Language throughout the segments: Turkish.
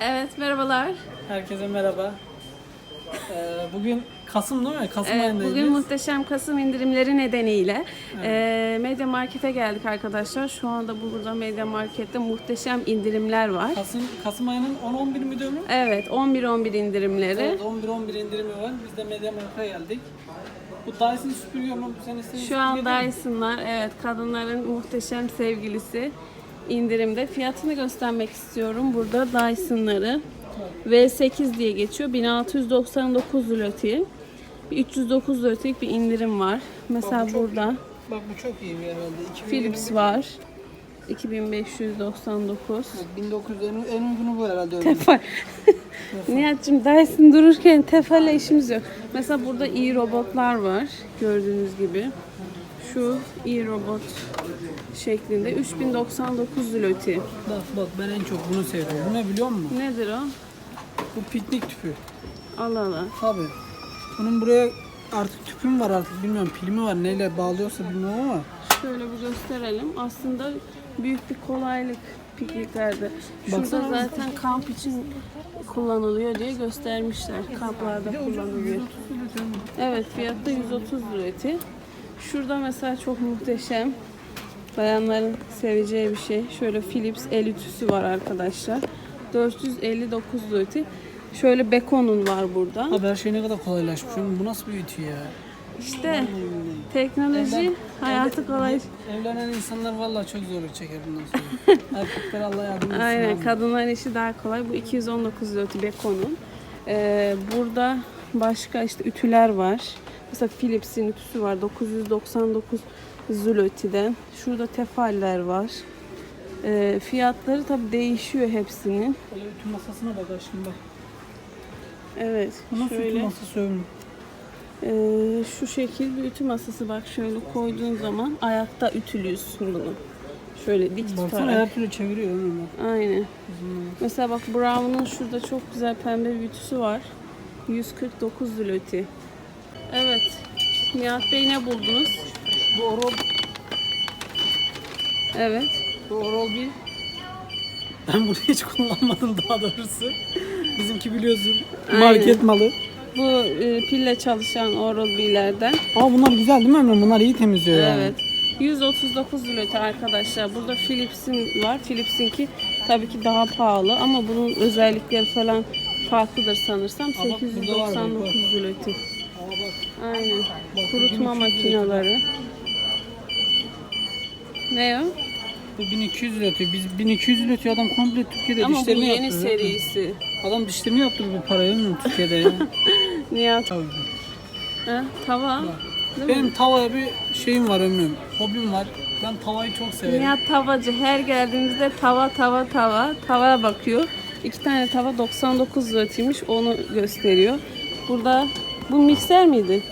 Evet merhabalar. Herkese merhaba. Ee, bugün Kasım değil mi? Kasım Evet, ayındayız. bugün muhteşem Kasım indirimleri nedeniyle e, Medya Market'e geldik arkadaşlar. Şu anda burada Medya Market'te muhteşem indirimler var. Kasım, Kasım ayının 10-11 müydü ömrüm? Evet 11-11 indirimleri. Evet 11-11 indirimi var. Biz de Media Markt'a geldik. Bu Dyson süpürge ömrüm sen istediğin Şu an süpürge değil mi? Dyson'lar evet kadınların muhteşem sevgilisi indirimde. Fiyatını göstermek istiyorum burada Dyson'ları. V8 diye geçiyor. 1699 lirati. 309 liratik bir indirim var. Mesela çok burada Bak bu çok iyi bir herhalde. 2020 Philips var. 2599. 1900 en, en uygunu bu herhalde. Tefal. Nihat'cığım Dyson dururken tefalle işimiz yok. Mesela burada iyi robotlar var. Gördüğünüz gibi. Şu iyi robot şeklinde 3099 zloty. Bak bak ben en çok bunu sevdim. Bu ne biliyor musun? Nedir o? Bu piknik tüpü. Allah Allah. Tabii. Bunun buraya artık tüpü mü var artık bilmiyorum. Pili mi var neyle bağlıyorsa bilmiyorum ama. Şöyle bir gösterelim. Aslında büyük bir kolaylık pikniklerde. Şurada Baksana. zaten kamp için kullanılıyor diye göstermişler. Kamplarda kullanılıyor. Evet fiyatta 130 lirati. Şurada mesela çok muhteşem. Bayanların seveceği bir şey. Şöyle Philips el ütüsü var arkadaşlar. 459 lirati. Şöyle Bekon'un var burada. Abi her şey ne kadar kolaylaşmış. Bu nasıl bir ütü ya? İşte teknoloji hayatı kolay. Evlenen insanlar vallahi çok zorluk çeker bundan sonra. Erkekler Allah yardım etsin. Aynen abi. kadınların işi daha kolay. Bu 219 lirati Bekon'un. Ee, burada başka işte ütüler var. Mesela Philips'in ütüsü var 999 zloty'den. Şurada tefaller var. Ee, fiyatları tabi değişiyor hepsinin. Böyle ütü masasına bak aşkım bak. Evet. Bu nasıl ütü Şöyle masası ömrüm? Ee, şu şekil bir ütü masası bak şöyle koyduğun zaman ayakta ütülüyorsun bunu. Şöyle dik Baksana tutarak. her türlü çeviriyor ömrüm bak. Aynen. Mesela bak Brown'un şurada çok güzel pembe bir ütüsü var. 149 zloty. Evet. Nihat Bey ne buldunuz? Bu Orol, Evet. bu Orol bir. Ben bunu hiç kullanmadım daha doğrusu. Bizimki biliyorsun market malı. Bu e, pille çalışan Oral-B'lerden. Ama bunlar güzel değil mi Emre? Bunlar iyi temizliyor yani. Evet. 139 zloty arkadaşlar. Burada Philips'in var. Philips'inki tabii ki daha pahalı ama bunun özellikleri falan farklıdır sanırsam. Aa, bak, burada var, bak, 899 zloty. Aa bak. Aynen. Kurutma 1200 makineleri. Ne o? Bu 1200 lira atıyor. Biz 1200 lira atıyor. Adam komple Türkiye'de Ama bu dişlerini yeni yaptırıyor. serisi. Adam dişlerini yaptırdı bu parayı mı Türkiye'de ya? Nihat. Tabii. Ha, tava. Değil mi? Benim tavaya bir şeyim var ömrüm. Hobim var. Ben tavayı çok severim. Nihat tavacı. Her geldiğimizde tava tava tava. Tavaya bakıyor. İki tane tava 99 liraymış. Onu gösteriyor. Burada bu mikser miydi?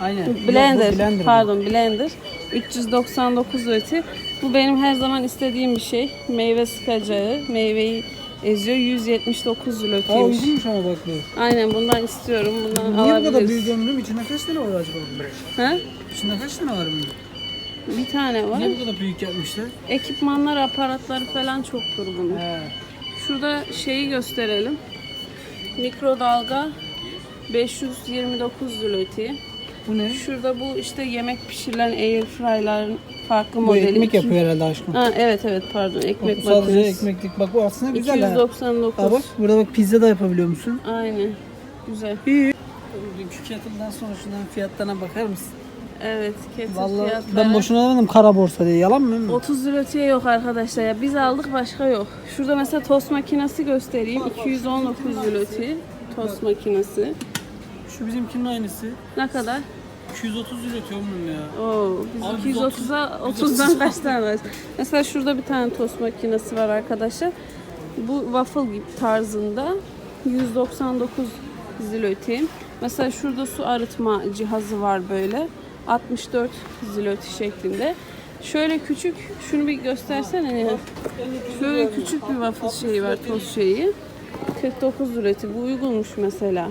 Aynen. Blender. Yok, blender Pardon blender. 399 lirati. Bu benim her zaman istediğim bir şey. Meyve sıkacağı. Meyveyi eziyor. 179 Aa liraymış. uygunmuş ama bak bu. Aynen bundan istiyorum. Bundan Niye bu kadar alabiliriz. büyük ömrüm? İçinde kaç tane var acaba? Ha? İçinde kaç tane var bunun? Bir tane var. Niye bu kadar büyük yapmışlar? Ekipmanlar, aparatları falan çoktur bunun. He. Şurada şeyi gösterelim. Mikrodalga 529 zloty. Bu ne? Şurada bu işte yemek pişirilen airfryer'ların farklı Bu modeli. ekmek yapıyor herhalde aşkım. Ha, evet evet pardon Bak, ekmek bu sadece makinesi. ekmeklik. Bak bu aslında güzel ha. 299. Aa bak burada bak pizza da yapabiliyor musun? Aynen. Güzel. İyi. Dünkü kettle'dan sonra şunların fiyatlarına bakar mısın? Evet, kettle Vallahi fiyatları. ben boşuna almadım kara borsa diye. Yalan mı? Emre? 30 liraya yok arkadaşlar ya. Biz aldık başka yok. Şurada mesela tost makinesi göstereyim. 219 zloty tost makinesi. Şu bizimkinin aynısı. Ne kadar? 230 lira ömrüm ya. Oo, biz Abi 230'a 130 30'dan kaç tane var? Mesela şurada bir tane tost makinesi var arkadaşlar. Bu waffle gibi tarzında 199 zloty. Mesela şurada su arıtma cihazı var böyle. 64 zloty şeklinde. Şöyle küçük, şunu bir göstersene Nihat. Şöyle küçük bir waffle şeyi var, tost şeyi. 49 zloty. Bu uygunmuş mesela.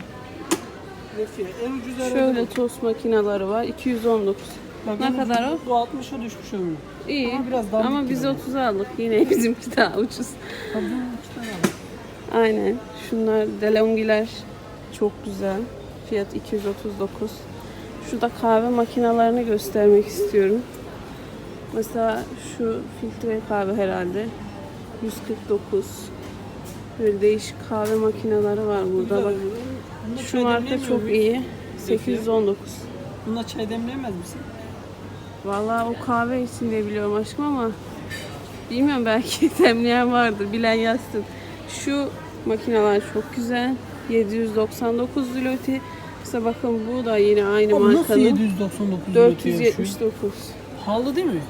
Şöyle tost makineleri var. 219. Bak, Ne kadar o? Bu 60'a düşmüş ömrü. İyi. Ama biraz daha Ama biz gibi. 30'a aldık. Yine bizimki daha ucuz. Tabii. Aynen. Şunlar DeLonghi'ler çok güzel. Fiyat 239. Şurada kahve makinalarını göstermek istiyorum. Mesela şu filtre kahve herhalde. 149. Böyle değişik kahve makineleri var burada. Bak. Bunda şu çay marka demleyemiyor çok muyuz? iyi. 819. Bunda çay demleyemez misin? Vallahi o kahve için diye biliyorum aşkım ama bilmiyorum belki demleyen vardır. Bilen yazsın. Şu makineler çok güzel. 799 zloty. Mesela bakın bu da yine aynı Abi nasıl markanın. 799 lira ötüyor şu? 479. Pahalı değil mi?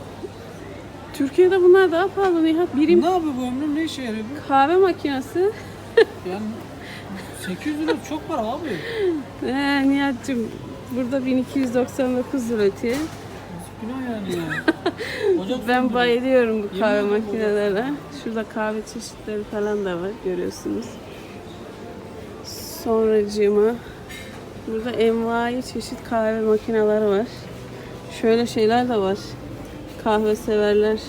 Türkiye'de bunlar daha pahalı Nihat. Birim Ne yapıyor bu ömrüm? Ne işe yarıyor bu? kahve makinesi. Yani 800 lira çok para abi. Ee, Nihat'cığım burada 1299 zloty. Günah yani ya. Ben bayılıyorum bu kahve ederim makinelerine. Şurada kahve çeşitleri falan da var görüyorsunuz. Sonracığıma burada envai çeşit kahve makineleri var. Şöyle şeyler de var. Kahve severler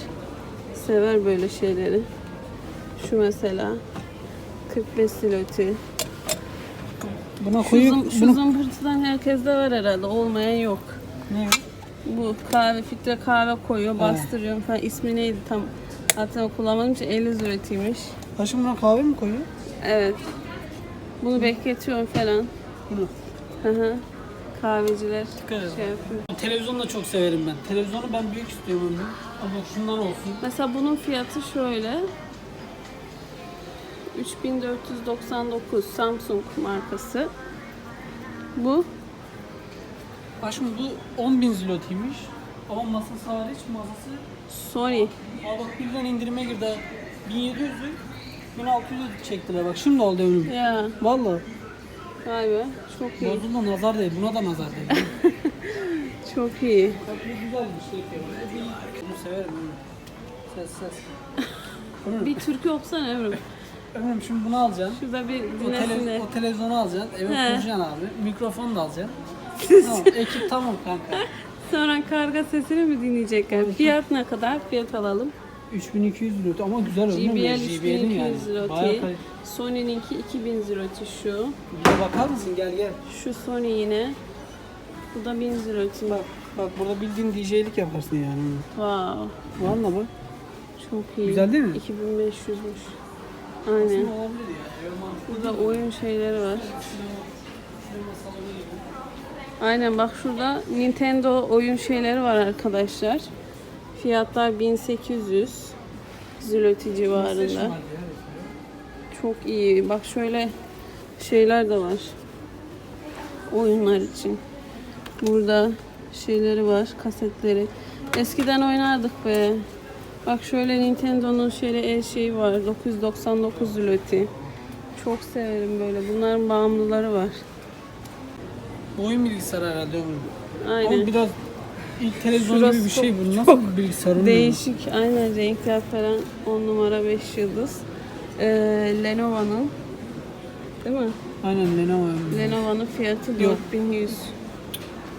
sever böyle şeyleri. Şu mesela 45 siloti. Buna Şu, koyu... zım, şu bunu... zımbırtıdan herkeste var herhalde. Olmayan yok. Ne? Bu kahve filtre kahve koyuyor, bastırıyor falan. İsmi neydi tam hatırlamıyorum kullanmadım için 50 üretiymiş. Taşım buna kahve mi koyuyor? Evet. Bunu bekletiyorum falan. Bunu. Hı hı. Kahveciler Dikkat şey yapıyor. Televizyonu da çok severim ben. Televizyonu ben büyük istiyorum. Ama şundan olsun. Mesela bunun fiyatı şöyle. 3499 Samsung markası. Bu şimdi bu 10.000 zlotiymiş. Ama masası hariç masası... Sony. Aa bak birden indirime girdi. 1700'ü 1600'ü çektiler bak şimdi oldu ömrüm. Ya Vallahi vay be çok iyi. bozuldu nazar değil buna da nazar değil. Çok iyi. Bak bu güzel bir şey Bunu severim. Ses ses. Bir türkü okusana Ömrüm. ömrüm şimdi bunu alacaksın. Şurada bir O, tele, dinlesinler. o televizyonu alacaksın, eve He. kuracaksın abi. Mikrofonu da alacaksın. tamam, ekip tamam kanka. Sonra karga sesini mi dinleyecekler? Fiyat ne kadar? Fiyat alalım. 3200 lira ama güzel ömrüm. JBL ya, JBL'in 3200 zloty. Bayağı kaliteli. Sony'ninki 2000 zloty şu. Bir de bakar mısın gel gel. Şu Sony yine. Bu da 1000 zloty. Bak bak burada bildiğin DJ'lik yaparsın yani. Wow. Valla bak. Çok iyi. Güzel değil mi? 2500'müş. Aynen. Burada oyun şeyleri var. Aynen bak şurada Nintendo oyun şeyleri var arkadaşlar. Fiyatlar 1800 zloty civarında. Çok iyi. Bak şöyle şeyler de var. Oyunlar için. Burada şeyleri var, kasetleri. Eskiden oynardık be. Bak şöyle Nintendo'nun şöyle el şeyi var. 999 zloty. Çok severim böyle. Bunların bağımlıları var. Oyun bilgisayarı herhalde ömrüm. Aynen. Ama biraz ilk televizyon Şurası gibi bir şey bu. Nasıl bilgisayar? Değişik. Aynen renkler falan 10 numara 5 yıldız. Ee, Lenovo'nun değil mi? Aynen Lenovo. Lenovo'nun fiyatı Yok. 4100.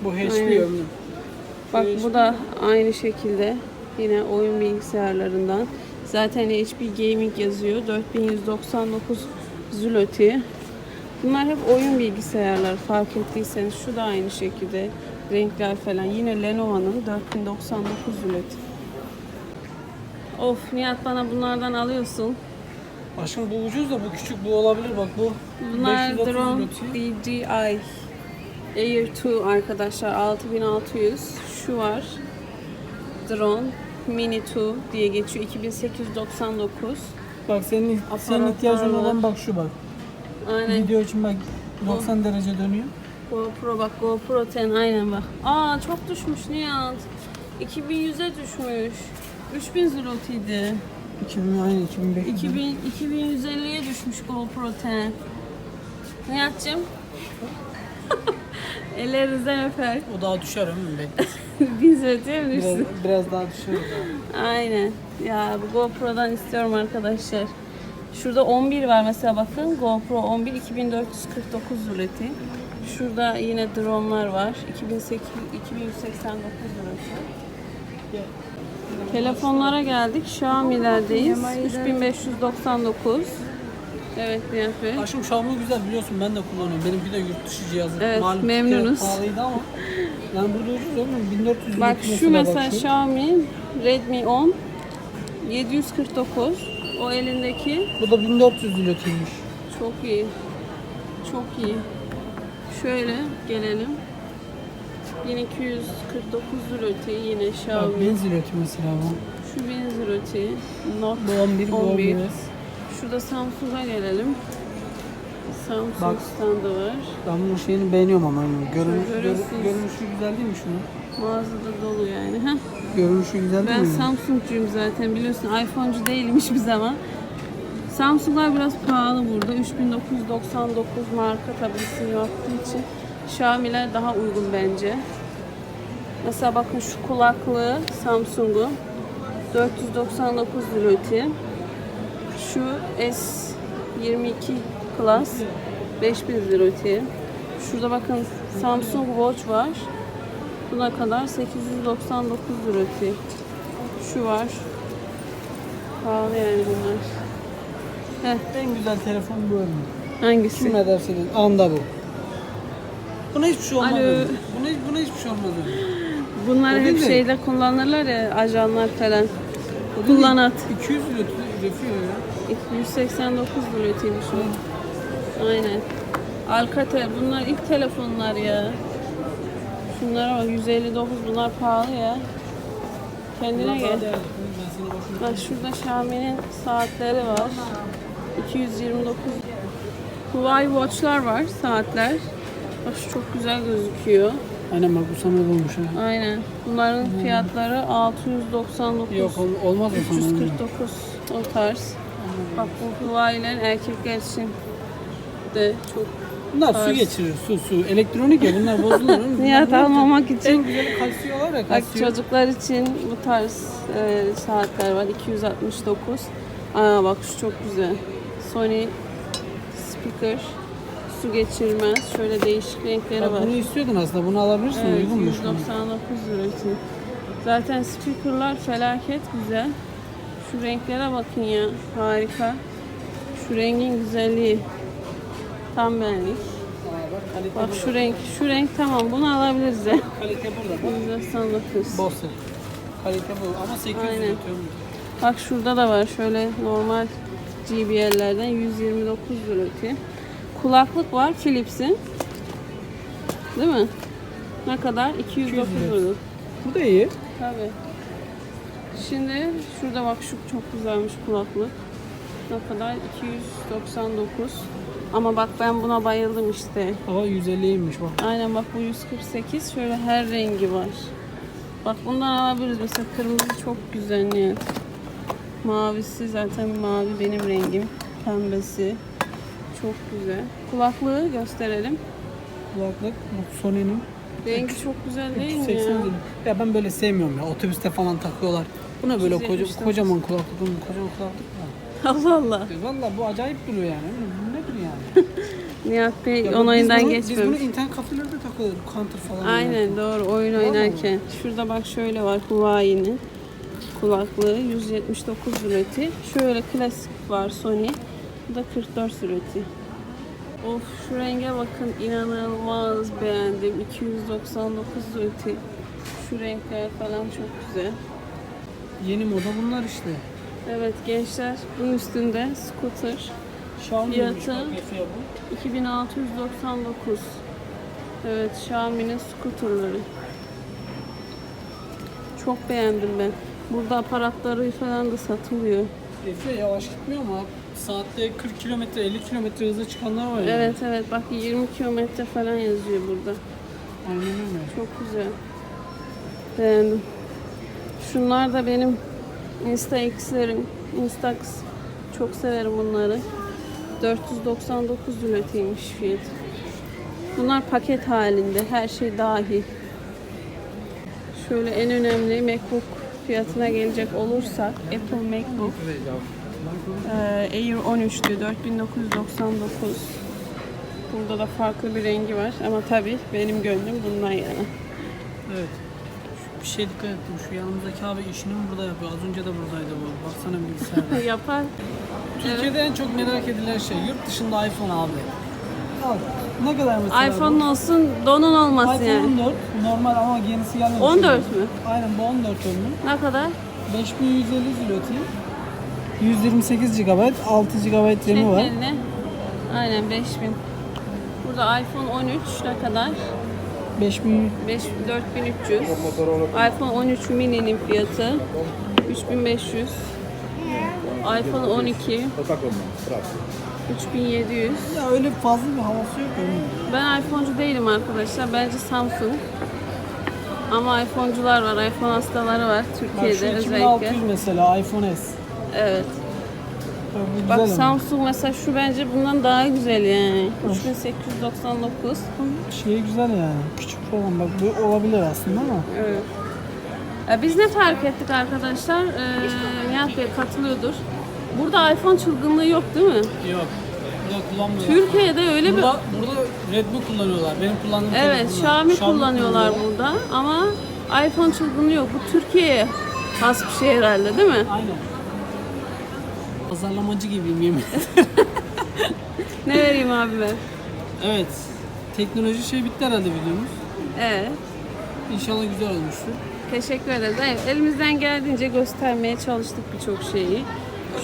Bu HP ömrüm. Bak bu da aynı şekilde yine oyun bilgisayarlarından. Zaten HP Gaming yazıyor. 4199 zloty. Bunlar hep oyun bilgisayarları fark ettiyseniz. Şu da aynı şekilde. Renkler falan. Yine Lenovo'nun 4099 zloty. Of Nihat bana bunlardan alıyorsun. Aşkım bu ucuz da bu küçük bu olabilir bak bu. Bunlar 530 Drone. DJI Air 2 arkadaşlar 6600 şu var Drone Mini 2 diye geçiyor. 2899 Bak senin senin Aparatlar ihtiyacın var. olan bak şu bak. Aynen. Video için bak 90 derece dönüyor. GoPro bak GoPro 10 aynen bak. Aa çok düşmüş Nihat. 2100'e düşmüş. 3000 zlotiydi 2000 aynı 2500. 2000 2150'ye düşmüş GoPro 10 Nihat'cığım Ellerinizden öper. O daha düşer ömrüm bekle. 1000 zlotiye mi Biraz, düşsün? biraz daha düşer. o. Aynen. Ya bu GoPro'dan istiyorum arkadaşlar. Şurada 11 var mesela bakın. GoPro 11 2449 zloty. Şurada yine drone'lar var. 2008 2189 lirası. Telefonlara geldik. Xiaomi'lerdeyiz. 3599. Evet Nihat Bey. Aşkım Xiaomi güzel biliyorsun ben de kullanıyorum. Benimki de yurt dışı cihazı. Evet, Malum memnunuz. Pahalıydı ama. Yani burada ucuz oğlum 1400 Bak şu mesela. Xiaomi Redmi 10 749. O elindeki Bu da 1400 liraymış. çok iyi. Çok iyi. Şöyle gelelim. 1249 zloty yine Bak Xiaomi. benzin üretiyor mesela bu. Şu 1000 zloty. Note Bu 11, bu 11. 11. Şurada Samsung'a gelelim. Samsung Bak. standı var. Ben bunun şeyini beğeniyorum ama. Yani. Görün, Şöyle gör, görünüşü güzel değil mi şunun? Mağazada dolu yani. Heh. Görünüşü güzel değil Ben mi? Samsung'cuyum zaten biliyorsun. iPhone'cu değilim hiçbir zaman. Samsung'lar biraz pahalı burada. 3999 marka tabii isim yaptığı için. Xiaomi'ler daha uygun bence. Mesela bakın şu kulaklığı Samsung'un 499 zloty. Şu S22 Plus 5000 zloty. Şurada bakın Samsung Watch var. Buna kadar 899 zloty. Şu var. Pahalı yani bunlar. Heh, En güzel telefon bu örneğin. hangisi? Kim ne derseniz anda bu. Buna hiçbir şey olmaz. Alo. Buna, buna hiçbir şey olmaz. Bunlar O hep de. şeyde kullanırlar ya, ajanlar falan. O Kullanat. 200 lira refio ya. 189 zlotiymiş o. Aynen. Alcatel bunlar ilk telefonlar ya. Şunlara bak 159 bunlar pahalı ya. Kendine gel. Bak şurada Xiaomi'nin saatleri var. 229. Huawei Watch'lar var, saatler. Bak şu çok güzel gözüküyor. Aynen bak bu sana olmuş ha. Aynen. Bunların fiyatları 699. Yok ol- olmaz sana. 349 o tarz. Bak bu Huawei'lerin erkekler için de çok Bunlar su geçirir su su. Elektronik ya bunlar bozulur. Nihat almamak En için. güzeli kalsiyon var ya Bak kalsiyon. çocuklar için bu tarz e, saatler var. 269. Aa bak şu çok güzel. Sony speaker su geçirmez. Şöyle değişik renkleri Bak var. bunu istiyordun aslında bunu alabilirsin Evet, uygunmuş. 199 lira için. Zaten speakerlar felaket güzel. Şu renklere bakın ya. Harika. Şu rengin güzelliği. Tam benlik. Bak şu renk. Şu renk tamam. Bunu alabiliriz de. Kalite burada. Bak. 199. Bose. Kalite bu ama 800 Aynen. Bak şurada da var. Şöyle normal JBL'lerden 129 lira. Kulaklık var Philips'in. Değil mi? Ne kadar? 209 200 lira. Bu da iyi. Tabii. Şimdi şurada bak şu çok güzelmiş kulaklık. Ne kadar? 299. Ama bak ben buna bayıldım işte. Hava 150'ymiş bak. Aynen bak bu 148. Şöyle her rengi var. Bak bundan alabiliriz. Mesela kırmızı çok güzel Nihat. Mavisi zaten mavi benim rengim. Pembesi. Çok güzel. Kulaklığı gösterelim. Kulaklık Sony'nin Rengi çok güzel değil mi 380 ya? lira. Ya ben böyle sevmiyorum ya. Otobüste falan takıyorlar. Buna böyle koca, 379. kocaman kulaklık, bunun kocaman kulaklık var. Allah Allah. Valla bu acayip duruyor yani. Bu nedir yani? Nihat Bey Ya bu- onayından biz bunu, geçmemiş. Biz bunu internet kafelerde takıyoruz. Counter falan. Aynen doğru oyun Vallahi. oynarken. Şurada bak şöyle var Huawei'nin kulaklığı 179 zloty. Şöyle klasik var Sony. Bu da 44 zloty. Of şu renge bakın inanılmaz beğendim. 299 zloty. Şu renkler falan çok güzel. Yeni moda bunlar işte. Evet gençler bunun üstünde scooter Xiaomi Fiyatı? bak, Refia bu. 2699. Evet Xiaomi'nin scooterları. Çok beğendim ben. Burada aparatları falan da satılıyor. Refia yavaş gitmiyor ama saatte 40 kilometre 50 kilometre hızla çıkanlar var ya. Evet evet bak 20 kilometre falan yazıyor burada. Aynen öyle. Çok güzel. Beğendim. Şunlar da benim Insta X'lerim. Instax. Çok severim bunları. 499 zlotiymiş fiyat. Bunlar paket halinde. Her şey dahil. Şöyle en önemli MacBook fiyatına gelecek olursak Apple MacBook eee, Air 13'tü 4999 Burada da farklı bir rengi var ama tabii benim gönlüm bundan yana. Evet. Bir şey dikkat ettim. Şu yanımızdaki abi işini mi burada yapıyor? Az önce de buradaydı bu. Baksana bilgisayarda. Yapar. Türkiye'de en çok merak edilen şey yurt dışında iPhone abi. Al. Ne kadar mesela iPhone olsun, donun bu? olmasın iPhone yani. 14 normal ama yenisi gelmemiş. 14 mü? Aynen bu 14 önlü. Ne kadar? 5150 zloty. 128 GB, 6 GB RAM'i var. Şekerli. Aynen 5000. Burada iPhone 13 ne kadar? 5000 5 4300. iPhone 13 mini'nin fiyatı 3500. iPhone 12 3700. ya öyle fazla bir havası yok önünde. Ben iPhone'cu değilim arkadaşlar. Bence Samsung. Ama iPhone'cular var, iPhone hastaları var Bak şu Türkiye'de 2600 özellikle. mesela iPhone S. Evet. Bak, güzel ama. Samsung mesela şu bence bundan daha güzel yani. 3899. Şey güzel yani. Küçük olan bak bu olabilir aslında ama. Evet. Ya biz ne fark ettik arkadaşlar? Ee, Nihat Bey katılıyordur. Burada iPhone çılgınlığı yok değil mi? Yok. Burada kullanmıyorlar. Türkiye'de öyle bir... Burada, burada Redmi kullanıyorlar. Benim kullandığım Evet, telefonlar. Xiaomi kullanıyorlar burada ama iPhone çılgınlığı yok. Bu Türkiye'ye has bir şey herhalde değil mi? Aynen. Pazarlamacı gibiyim yemin Ne vereyim abi ben? Evet. Teknoloji şey bitti herhalde videomuz. Evet. İnşallah güzel olmuştur. Teşekkür ederiz. Evet, elimizden geldiğince göstermeye çalıştık birçok şeyi.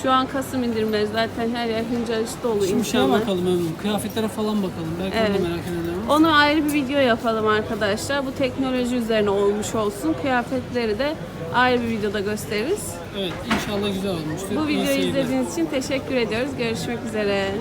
Şu an Kasım indirimleri zaten her yer hıncal iş dolu Şimdi şeye insanlar. bakalım hemen. Kıyafetlere falan bakalım. Belki Evet. onu da merak edenler var. Onu ayrı bir video yapalım arkadaşlar. Bu teknoloji üzerine olmuş olsun. Kıyafetleri de ayrı bir videoda gösteririz. Evet inşallah güzel olmuştur. Bu videoyu izlediğiniz için teşekkür ediyoruz. Görüşmek üzere.